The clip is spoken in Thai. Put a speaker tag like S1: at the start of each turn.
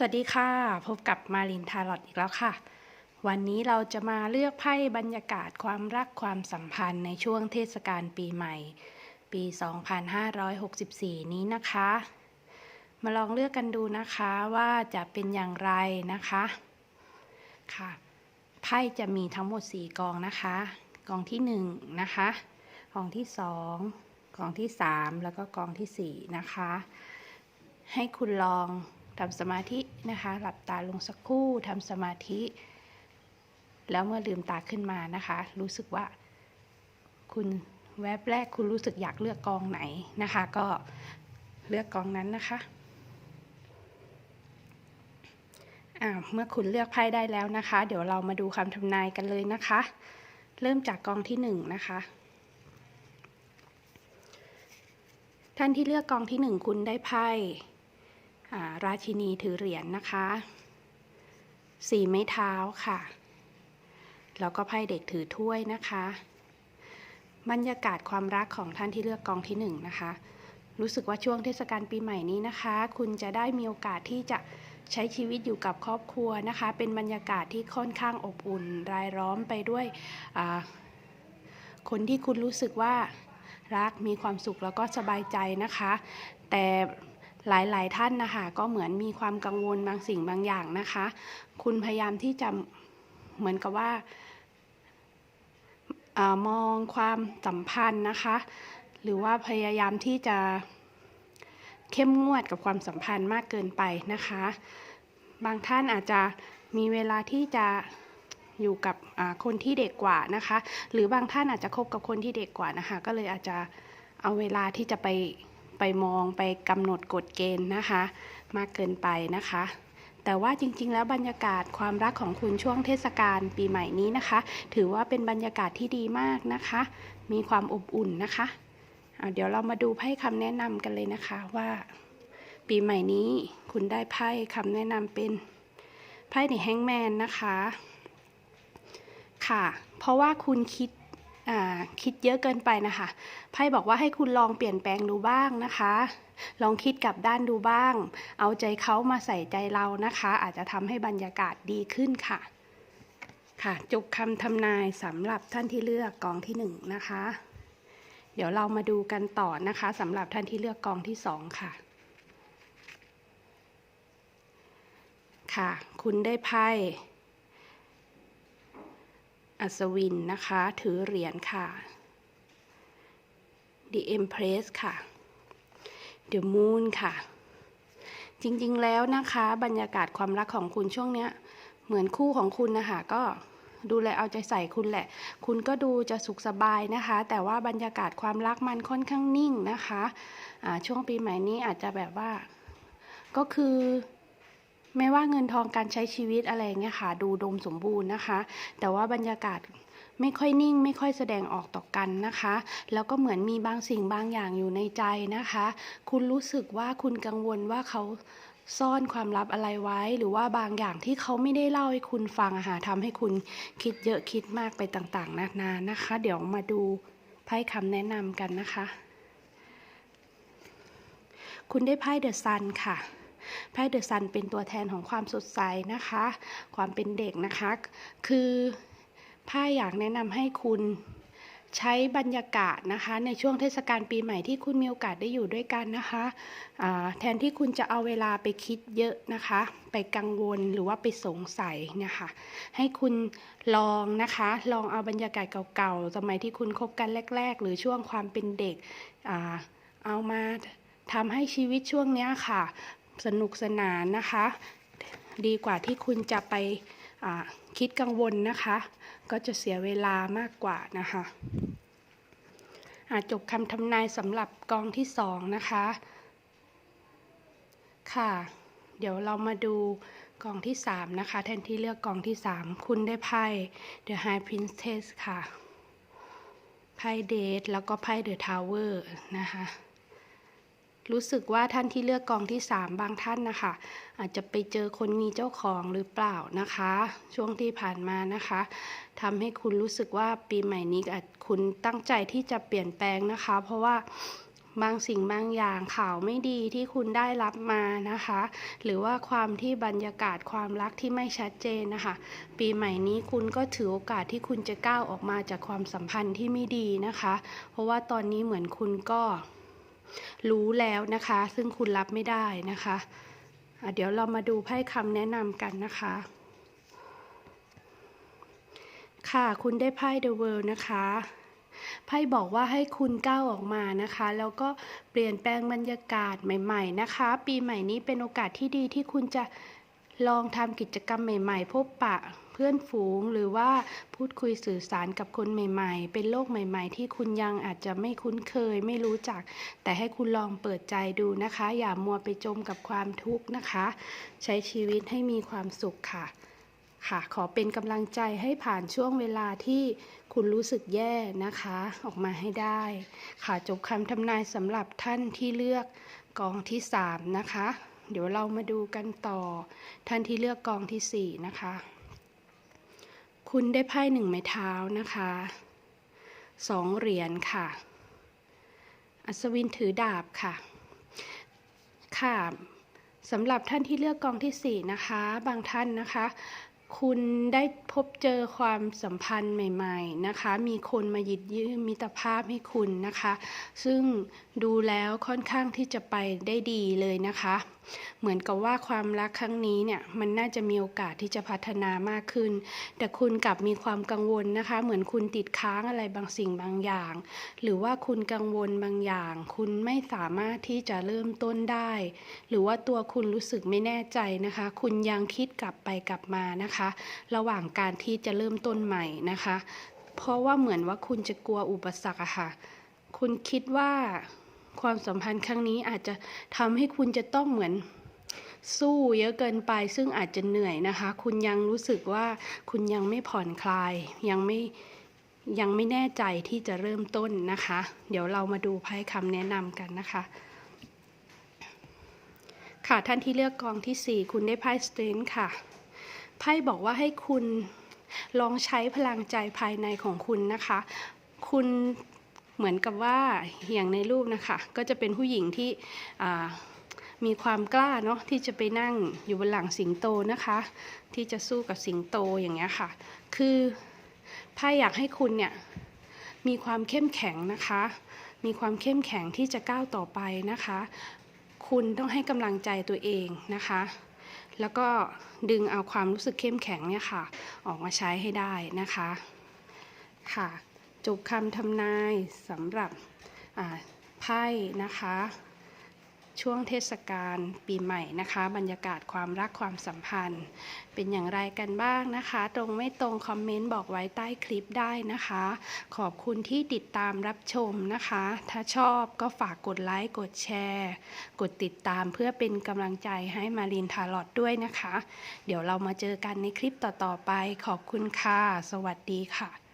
S1: สวัสดีค่ะ พบกับมารินทาร์ลอตอีกแล้วค่ะ วันนี้เราจะมาเลือกไพ่บรรยากาศความรักความสัมพันธ์ในช่วงเทศกาลปีใหม่ ปี 2564 นี้นะคะ มาลองเลือกกันดูนะคะว่าจะเป็นอย่างไรนะคะค่ะไพ่จะมีทั้งหมด 4 กองนะคะ กองที่ 1 นะคะ กองที่ 2 กองที่ 3 แล้วก็กองทีสี่4 นะคะ ให้คุณลอง ทำสมาธินะคะ หลับตาลงสักครู่ทำสมาธิ แล้วเมื่อลืมตาขึ้นมานะคะ รู้สึกว่า คุณแวบแรกคุณรู้สึกอยากเลือกกองไหนนะคะ ก็เลือกกองนั้นนะคะเมื่อคุณเลือกไพ่ได้แล้วนะคะ เดี๋ยวเรามาดูคำทำนายกันเลยนะคะ เริ่มจากกองที่หนึ่งนะคะท่านที่เลือกกองที่หนึ่งคุณได้ไพ่ ราชินีถือเหรียญนนะคะสี่ไม้เท้าค่ะ แล้วก็ไพ่เด็กถือถ้วยนะคะ บรรยากาศความรักของท่านที่เลือกกองที่หนึ่งนะคะ รู้สึกว่าช่วงเทศกาลปีใหม่นี้นะคะ คุณจะได้มีโอกาสที่จะใช้ชีวิตอยู่กับครอบครัวนะคะ เป็นบรรยากาศที่ค่อนข้างอบอุ่น รายล้อมไปด้วยคนที่คุณรู้สึกว่ารักมีความสุขแล้วก็สบายใจนะคะ แต่ หลายๆ ท่านนะคะก็เหมือนมีความกังวลบางสิ่งบางอย่างนะคะ คุณพยายามที่จะเหมือนกับว่าอมองความสัมพันธ์นะคะ หรือว่าพยายามที่จะเข้มงวดกับความสัมพันธ์มากเกินไปนะคะ บางท่านอาจจะมีเวลาที่จะอยู่กับคนที่เด็กกว่านะคะ หรือบางท่านอาจจะคบกับคนที่เด็กกว่านะคะ ก็เลยอาจจะเอาเวลาที่จะไป ไปมองไปกำหนดกฎเกณฑ์นะคะ มากเกินไปนะคะ แต่ว่าจริงๆ แล้วบรรยากาศความรักของคุณช่วงเทศกาลปีใหม่นี้นะคะ ถือว่าเป็นบรรยากาศที่ดีมากนะคะ มีความอบอุ่นนะคะเดี๋ยวเรามาดูไพ่คำแนะนำกันเลยนะคะว่า ปีใหม่นี้คุณได้ไพ่คำแนะนำเป็นไพ่ในแฮงแมนนะคะค่ะ เพราะว่าคุณคิด คิดเยอะเกินไปนะคะไพ่บอกว่าให้คุณลองเปลี่ยนแปลงดูบ้างนะคะ ลองคิดกับด้านดูบ้าง เอาใจเขามาใส่ใจเรานะคะ อาจจะทำให้บรรยากาศดีขึ้นค่ะ ค่ะจบคำทำนายสำหรับท่านที่เลือกกองที่หนึ่งนะคะ เดี๋ยวเรามาดูกันต่อนะคะสำหรับท่านที่เลือกกองที่สองค่ะค่ะ คุณได้ไพ่ อัศวินนะคะ ถือเหรียญค่ะ The Empress ค่ะ The Moon ค่ะ จริงๆแล้วนะคะ บรรยากาศความรักของคุณช่วงเนี้ย เหมือนคู่ของคุณนะคะก็ดูแลเอาใจใส่คุณแหละ คุณก็ดูจะสุขสบายนะคะ แต่ว่าบรรยากาศความรักมันค่อนข้างนิ่งนะคะะช่วงปีใหม่นี้อาจจะแบบว่า ก็คือ ไม่ว่าเงินทองการใช้ชีวิตอะไรเงี้ยค่ะดูดมสมบูรณ์นะคะ แต่ว่าบรรยากาศไม่ค่อยนิ่งไม่ค่อยแสดงออกต่อกันนะคะ แล้วก็เหมือนมีบางสิ่งบางอย่างอยู่ในใจนะคะ คุณรู้สึกว่าคุณกังวลว่าเขาซ่อนความลับอะไรไว้ หรือว่าบางอย่างที่เขาไม่ได้เล่าให้คุณฟังอะค่ะทำให้คุณคิดเยอะคิดมากไปต่างๆ นานานะคะ เดี๋ยวมาดูไพ่คำแนะนำกันนะคะ คุณได้ไพ่เดอะซันค่ะ ไพ่เดอะซันเป็นตัวแทนของความสดใสนะคะ ความเป็นเด็กนะคะ คือไพ่อยากแนะนำให้คุณใช้บรรยากาศนะคะ ในช่วงเทศกาลปีใหม่ที่คุณมีโอกาสได้อยู่ด้วยกันนะคะแทนที่คุณจะเอาเวลาไปคิดเยอะนะคะ ไปกังวลหรือว่าไปสงสัยนะคะ ให้คุณลองนะคะ ลองเอาบรรยากาศเก่าๆสมัยที่คุณคบกันแรก ๆ หรือช่วงความเป็นเด็กเอามาทำให้ชีวิตช่วงนี้ค่ะ สนุกสนานนะคะ ดีกว่าที่คุณจะไปคิดกังวลนะคะ ก็จะเสียเวลามากกว่านะคะจบคำทำนายสำหรับกองที่สองนะคะ ค่ะ เดี๋ยวเรามาดูกองที่สามนะคะ แทนที่เลือกกองที่สามคุณได้ไพ่ The High Princess ค่ะ ไพ่เดทแล้วก็ไพ่ The Tower นะคะ รู้สึกว่าท่านที่เลือกกองที่ 3 บางท่านนะคะ อาจจะไปเจอคนมีเจ้าของหรือเปล่านะคะ ช่วงที่ผ่านมานะคะทำให้คุณรู้สึกว่าปีใหม่นี้อาจคุณตั้งใจที่จะเปลี่ยนแปลงนะคะ เพราะว่าบางสิ่งบางอย่างข่าวไม่ดีที่คุณได้รับมานะคะ หรือว่าความที่บรรยากาศความรักที่ไม่ชัดเจนนะคะ ปีใหม่นี้คุณก็ถือโอกาสที่คุณจะก้าวออกมาจากความสัมพันธ์ที่ไม่ดีนะคะ เพราะว่าตอนนี้เหมือนคุณก็ รู้แล้วนะคะ ซึ่งคุณรับไม่ได้นะคะะเดี๋ยวเรามาดูไพ่คำแนะนำกันนะคะ ค่ะคุณได้ไพ่ The World นะคะไพ่บอกว่าให้คุณก้าวออกมานะคะ แล้วก็เปลี่ยนแปลงบรรยากาศใหม่ ๆ นะคะ ปีใหม่นี้เป็นโอกาสที่ดีที่คุณจะ ลองทำกิจกรรมใหม่ๆ พบปะเพื่อนฝูง หรือว่าพูดคุยสื่อสารกับคนใหม่ๆ เป็นโลกใหม่ ๆ ที่คุณยังอาจจะไม่คุ้นเคยไม่รู้จัก แต่ให้คุณลองเปิดใจดูนะคะ อย่ามัวไปจมกับความทุกข์นะคะ ใช้ชีวิตให้มีความสุขค่ะค่ะขอเป็นกำลังใจให้ผ่านช่วงเวลาที่คุณรู้สึกแย่นะคะ ออกมาให้ได้ ค่ะจบคำทำนายสำหรับท่านที่เลือกกองที่ 3 นะคะ เดี๋ยวเรามาดูกันต่อ ท่านที่เลือกกองที่ 4 นะคะ คุณได้ไพ่หนึ่งไม้เท้านะคะสองเหรียญค่ะ อัศวินถือดาบค่ะ ค่ะสำหรับท่านที่เลือกกองที่ 4 นะคะ บางท่านนะคะ คุณได้พบเจอความสัมพันธ์ใหม่ๆนะคะ มีคนมาหยิบยื่นมิตรภาพให้คุณนะคะ ซึ่งดูแล้วค่อนข้างที่จะไปได้ดีเลยนะคะ เหมือนกับว่าความรักครั้งนี้เนี่ยมันน่าจะมีโอกาสที่จะพัฒนามากขึ้น แต่คุณกลับมีความกังวลนะคะ เหมือนคุณติดค้างอะไรบางสิ่งบางอย่าง หรือว่าคุณกังวลบางอย่าง คุณไม่สามารถที่จะเริ่มต้นได้ หรือว่าตัวคุณรู้สึกไม่แน่ใจนะคะ คุณยังคิดกลับไปกลับมานะคะระหว่างการที่จะเริ่มต้นใหม่นะคะ เพราะว่าเหมือนว่าคุณจะกลัวอุปสรรคอะค่ะ คุณคิดว่าความสัมพันธ์ครั้งนี้อาจจะทำให้คุณจะต้องเหมือนสู้เยอะเกินไปซึ่งอาจจะเหนื่อยนะคะ คุณยังรู้สึกว่าคุณยังไม่ผ่อนคลาย ยังไม่ยังไม่แน่ใจที่จะเริ่มต้นนะคะ เดี๋ยวเรามาดูไพ่คำแนะนำกันนะคะ ค่ะท่านที่เลือกกองที่ 4 คุณได้ไพ่สเตนค่ะ ไพ่บอกว่าให้คุณลองใช้พลังใจภายในของคุณนะคะ คุณเหมือนกับว่าอย่างในรูปนะคะ ก็จะเป็นผู้หญิงที่มีความกล้าเนาะที่จะไปนั่งอยู่บนหลังสิงโตนะคะ ที่จะสู้กับสิงโตอย่างเงี้ยค่ะ คือไพ่อยากให้คุณเนี่ยมีความเข้มแข็งนะคะ มีความเข้มแข็งที่จะก้าวต่อไปนะคะ คุณต้องให้กำลังใจตัวเองนะคะ แล้วก็ดึงเอาความรู้สึกเข้มแข็งเนี่ยค่ะ ออกมาใช้ให้ได้นะคะ ค่ะ จบคำทำนายสำหรับไพ่นะคะ ช่วงเทศกาลปีใหม่นะคะ บรรยากาศความรักความสัมพันธ์ เป็นอย่างไรกันบ้างนะคะ ตรงไม่ตรงคอมเมนต์บอกไว้ใต้คลิปได้นะคะ ขอบคุณที่ติดตามรับชมนะคะ ถ้าชอบก็ฝากกดไลค์กดแชร์ กดติดตามเพื่อเป็นกำลังใจให้มารินทาร์ลอตด้วยนะคะ เดี๋ยวเรามาเจอกันในคลิปต่อๆไป ขอบคุณค่ะ สวัสดีค่ะ